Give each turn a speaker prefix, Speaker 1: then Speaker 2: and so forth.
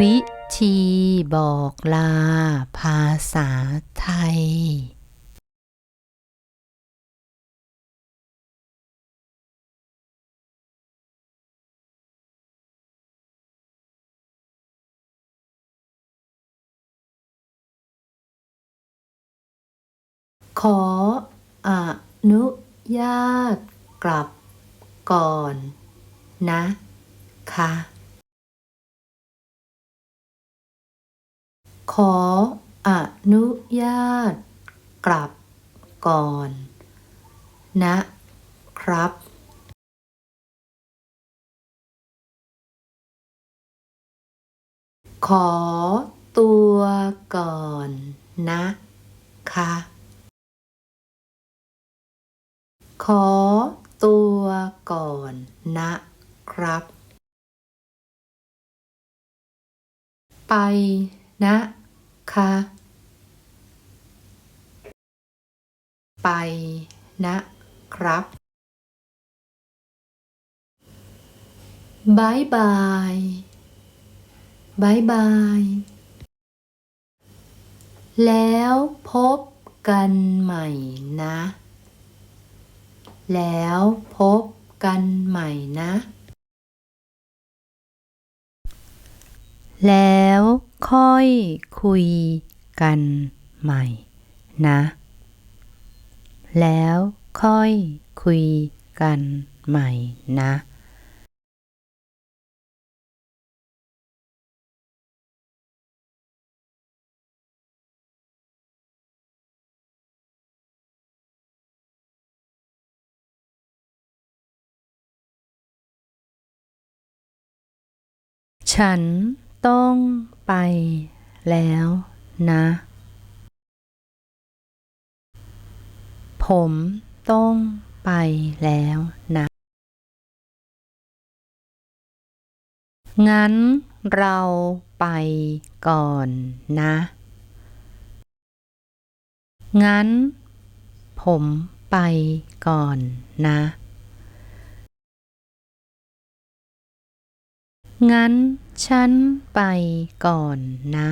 Speaker 1: วิธีบอกลาภาษาไทย ขออนุญาตกลับก่อนนะคะ ขออนุญาต กลับก่อน นะครับ ขอตัวก่อนนะคะ ขอตัวก่อนนะครับ ไป นะคะไปนะครับ บายบาย บายบาย แล้วพบกันใหม่นะ แล้วพบกันใหม่นะ แล้ว ค่อยคุยกันใหม่นะ แล้วค่อยคุยกันใหม่นะ ฉัน ต้องไปแล้วนะ ผมต้องไปแล้วนะ งั้นเราไปก่อนนะ งั้นผมไปก่อนนะ งั้นฉันไปก่อนนะ